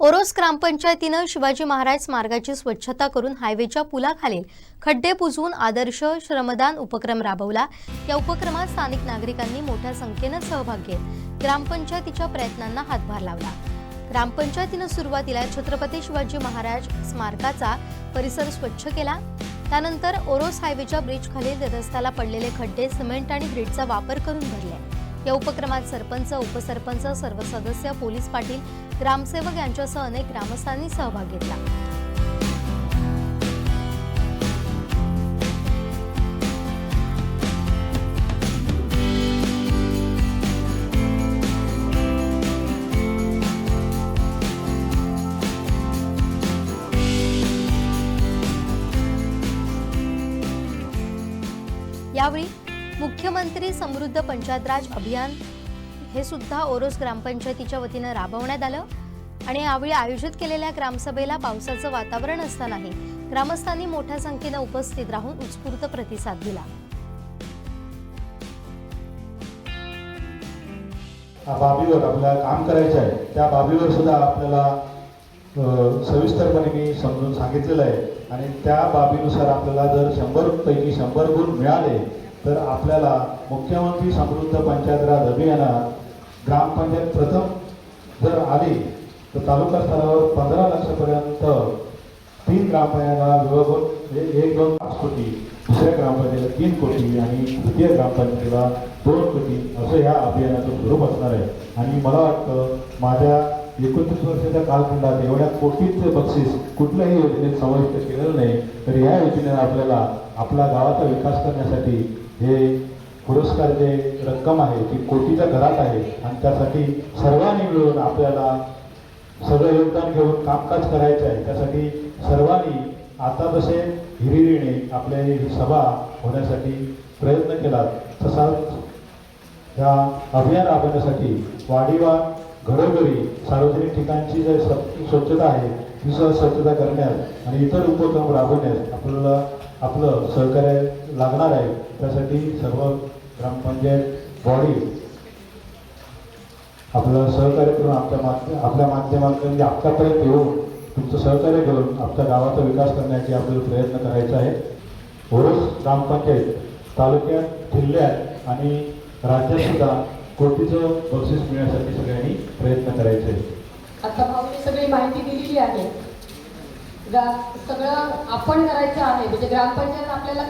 ओरोस ग्रामपंचायतीनं शिवाजी महाराज मार्गाची स्वच्छता करून हायवेच्या पुलाखालील खड्डे बुजवून आदर्श श्रमदान उपक्रम राबवला. या उपक्रमात स्थानिक नागरिकांनी मोठ्या संख्येनं सहभाग घेत ग्रामपंचायतीच्या प्रयत्नांना हातभार लावला. ग्रामपंचायतीनं सुरुवातीला छत्रपती शिवाजी महाराज स्मारकाचा परिसर स्वच्छ केला. त्यानंतर ओरोस हायवेच्या ब्रिजखालील रस्त्याला पडलेले खड्डे सिमेंट आणि ग्रीडचा वापर करून भरले. या उपक्रमात सरपंच उपसरपंच सर्व सदस्य पोलीस पाटील ग्रामसेवक यांच्यासह अनेक ग्रामस्थांनी सहभाग घेतला. यावेळी मुख्यमंत्री समृद्ध पंचायतराज अभियान हे सुद्धा ओरोस ग्रामपंचायतीच्या वतीनं राबवण्यात आलं. आणि यावेळी आयोजित केलेल्या ग्रामसभेला पावसाचं वातावरण असतानाही ग्रामस्थांनी मोठ्या संख्येनं उपस्थित राहून उत्स्फूर्त प्रतिसाद दिला. बाबीवर आपल्याला काम करायचं आहे. त्या बाबीवर सुद्धा आपल्याला सविस्तरपणे मी समजून सांगितलेलं आहे. आणि त्या बाबीनुसार आपल्याला जर शंभर पैकी शंभर गुण मिळाले तर आपल्याला मुख्यमंत्री समृद्ध पंचायत राज अभियानात ग्रामपंचायत प्रथम जर आली तर तालुका स्तरावर पंधरा लक्षापर्यंत तीन ग्रामपंचायतला विभागून म्हणजे एक दोन पाच कोटी दुसऱ्या ग्रामपंचायतीला तीन कोटी आणि तृतीय ग्रामपंचायतीला दोन कोटी असं ह्या अभियानाचं स्वरूप असणार आहे. आणि मला वाटतं माझ्या एकोणतीस वर्षाच्या कालखंडात एवढ्या कोटीचं बक्षीस कुठल्याही योजनेत समाविष्ट केलेलं नाही. तर या योजनेला आपल्याला आपल्या गावाचा विकास करण्यासाठी हे पुरस्कार जे रक्कम आहे ती कोटीच्या घरात आहे. आणि त्यासाठी सर्वांनी मिळून आपल्याला सगळं योगदान घेऊन कामकाज करायचं आहे. त्यासाठी सर्वांनी आता जसे हिरिरीने आपल्या ही सभा होण्यासाठी प्रयत्न केला तसाच या अभियान राबवण्यासाठी वाडीवा घरोघरी सार्वजनिक ठिकाणची जे स्वच्छता आहे ती स्वच्छता करण्यास आणि इतर उपक्रम राबवण्यास आपल्याला आपलं सहकार्य लागणार आहे. त्यासाठी सर्व ग्रामपंचायत बॉडी आपलं सहकार्य करून आपल्या माध्य आपल्या माध्यमातून म्हणजे आत्तापर्यंत येऊन तुमचं सहकार्य करून आपल्या गावाचा विकास करण्याचे आपल्याला प्रयत्न करायचा आहे ओरोस ग्रामपंचायत तालुक्यात जिल्ह्यात आणि राज्यातसुद्धा कोटीचं बक्षीस मिळण्यासाठी सगळ्यांनी प्रयत्न करायचे आता भाऊने सगळी माहिती दिलेली आहे. गा- सगळं आपण करायचं आहे. म्हणजे ग्रामपंचायत आपल्याला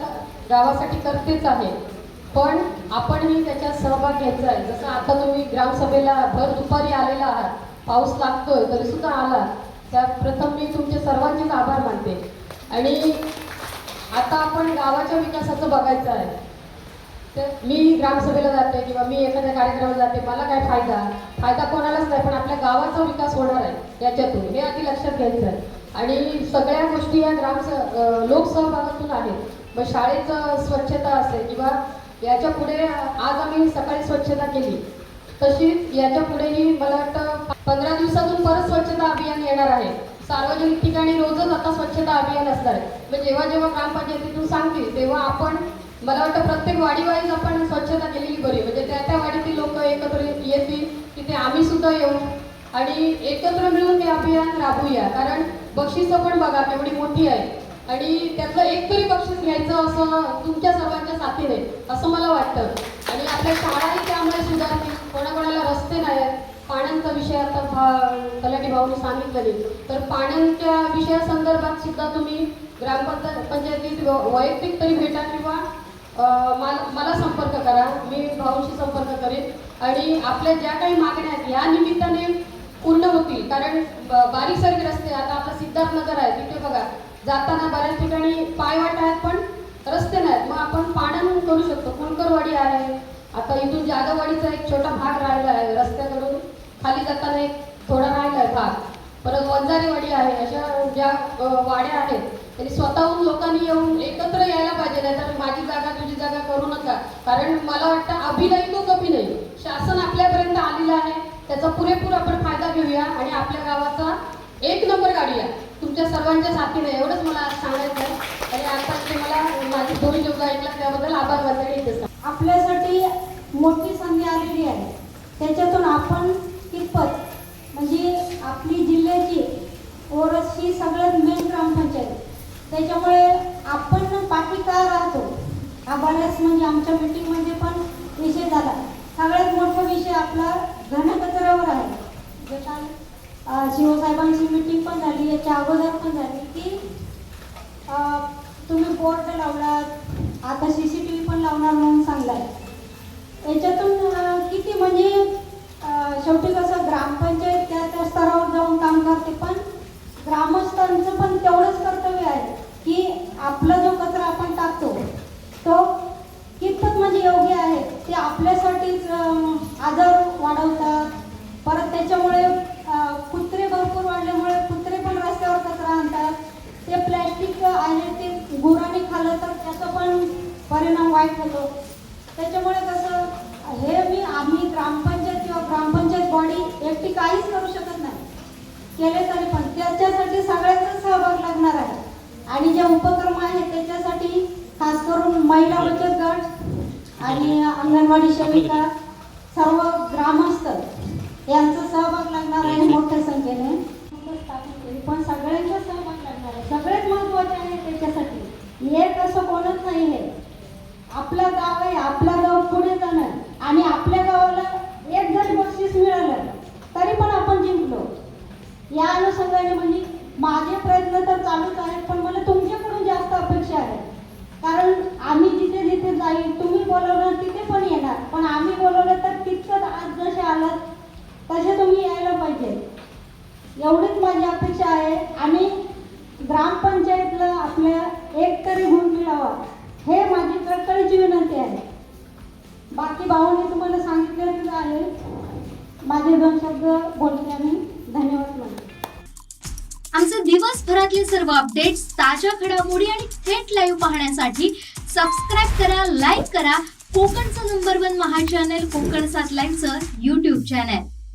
गावासाठी करतेच आहे. पण आपणही त्याच्यात सहभाग घ्यायचा आहे. जसं आता तुम्ही ग्रामसभेला भर दुपारी आलेला आहात. पाऊस लागतोय तरी सुद्धा आला त्या प्रथम मी तुमचे सर्वांचेच आभार मानते. आणि आता आपण गावाच्या विकासाचं बघायचं आहे. तर मी ग्रामसभेला जाते किंवा मी एखाद्या कार्यक्रमाला जाते मला काय फायदा? फायदा कोणालाच नाही पण आपल्या गावाचा विकास होणार आहे याच्यातून. हे आधी लक्षात घ्यायचं आहे. आणि सगळ्या गोष्टी या ग्राम लोकसहभागातून आहेत. मग शाळेचं स्वच्छता असेल किंवा याच्यापुढे आज आम्ही सकाळी स्वच्छता केली तशीच याच्या पुढेही मला वाटतं पंधरा दिवसातून परत स्वच्छता अभियान येणार आहे. सार्वजनिक ठिकाणी रोजच आता स्वच्छता अभियान असणार आहे. मग जेव्हा जेव्हा ग्रामपंचायतीतून सांगतील तेव्हा आपण मला वाटतं प्रत्येक वाडीवाईज आपण स्वच्छता केलेली बरी म्हणजे त्या त्या वाडीतील लोक एकत्र येतील तिथे आम्ही सुद्धा येऊ आणि एकत्र मिळून हे अभियान राबवूया. कारण बक्षिसं पण बघा तेवढी मोठी आहे. आणि त्यातलं एक तरी बक्षीस घ्यायचं असं तुमच्या सर्वांच्या साथीने असं मला वाटतं. आणि आपल्या शाळाही त्यामुळे सुधारली कोणाकोणाला रस्ते नाही आहेत. पाण्यांचा विषय आता भा तलाठी भाऊनी सांगितलेली. तर पाण्यांच्या विषयासंदर्भात सुद्धा तुम्ही ग्रामपंचायत पंचायतीत व- वैयक्तिक तरी भेटा किंवा मा मला मला संपर्क करा. मी भाऊशी संपर्क करेन. आणि आपल्या ज्या काही मागण्या आहेत या निमित्ताने पूर्ण होतील. कारण ब- बारीक सारीक रस्ते आता आपलं सिद्धार्थनगर आहे तिथे बघा जाताना बऱ्याच ठिकाणी पायवाट आहेत पण रस्ते नाहीत. मग आपण पाडण करू शकतो. कुणकरवाडी आहे. आता इथून जाधववाडीचा एक छोटा भाग राहिला आहे रस्त्याकडून. खाली जाताना एक थोडा राहिला आहे भाग. परत वंजारीवाडी आहे. अशा ज्या वाड्या आहेत त्यांनी स्वतःहून लोकांनी येऊन एकत्र यायला पाहिजे नाहीतर माझी जागा तुझी जागा करू नका. कारण मला वाटतं अभिनय तो कमी नाही. शासन त्याचा पुरेपूर आपण आपल्या गावाचा एक नंबर काढूया तुमच्या सर्वांच्या साथीने एवढंच मला आज सांगायचं आहे आणि आता ते मला माझी दोन लोक ऐकला त्याबद्दल आभार वाटले इथे आपल्यासाठी मोठी संधी आलेली आहे. त्याच्यातून आपण कितपत म्हणजे आपली जिल्ह्याची ओरस ही सगळ्यात मेन ग्रामपंचायत. त्याच्यामुळे आपण बाकी का राहतो? हा बऱ्याच म्हणजे आमच्या मीटिंगमध्ये पण विषय झाला. सगळ्यात मोठा विषय आपला घनकचऱ्यावर आहे. जे काल शिवसाहेबांची मीटिंग पण झाली याच्या अगोदर पण झाली की अं, तुम्ही बोर्ड लावलात आता सी सी टी व्ही पण लावणार म्हणून सांगलाय. याच्यातून किती म्हणजे शेवटी कसं ग्रामपंचायत त्या त्या स्तरावर जाऊन काम करते पण ग्रामस्थांचं पण तेवढंच कर्तव्य आहे की आपला जो कचरा आपण टाकतो तो कितपत म्हणजे योग्य आहे ते आपल्यासाठीच अं, आजार वाढवतात परत त्याच्यामुळे अं, कुत्रे भरपूर वाढल्यामुळे कुत्रे पण रस्त्यावर कचरा आणतात ते प्लॅस्टिक ते गुरांनी खाल्लं तर त्याचा पण परिणाम वाईट होतो. त्याच्यामुळे कसं हे मी आम्ही ग्रामपंचायत किंवा ग्रामपंचायत बॉडी एकटी काहीच करू शकत नाही. केले तरी पण. त्याच्यासाठी सगळ्यांचा सहभाग लागणार आहे. आणि जे उपक्रम आहेत त्याच्यासाठी खास करून महिला बचत गट आणि अंगणवाडी सेविका सर्व ग्रामस्थ यांचा सहभाग लागणार आहे मोठ्या संख्येने पण सगळ्यांचा सहभाग लागणार आहे सगळ्यात महत्त्वाचे आहे हे तसं असं कोणच नाही आहे आपलं गाव आहे आपलं गाव पुढे जाणार. आणि आपल्या गावाला एक जरी बक्षीस मिळालं तरी पण आपण जिंकलो. या अनुषंगाने म्हणजे माझे प्रयत्न तर चालूच आहेत पण मला तुमच्याकडून जास्त अपेक्षा आहे कारण आम्ही जिथे जिथे जाईल तुम्ही बोलवलं तिथे पण येणार. पण आम्ही बोलवलं तर तितकंच आज जसे आलात तसे तुम्ही यायला पाहिजे. एवढीच माझी अपेक्षा आहे. आणि ग्रामपंचायतला आपल्या एक तरी गुण मिळावा. हे माझी कळकळीची विनंती आहे. बाकी भावांनी तुम्हाला सांगितलेलं आहे. माझे दोन शब्द बोलल्याने धन्यवाद म्हणतो आमचे दिवसभरातले सर्व अपडेट्स ताज्या घडामोडी आणि थेट लाईव्ह पाहण्यासाठी सबस्क्राईब करा लाईक करा. कोकणचं नंबर वन महा चॅनल कोकण सात लाईव्हचं युट्यूब चॅनल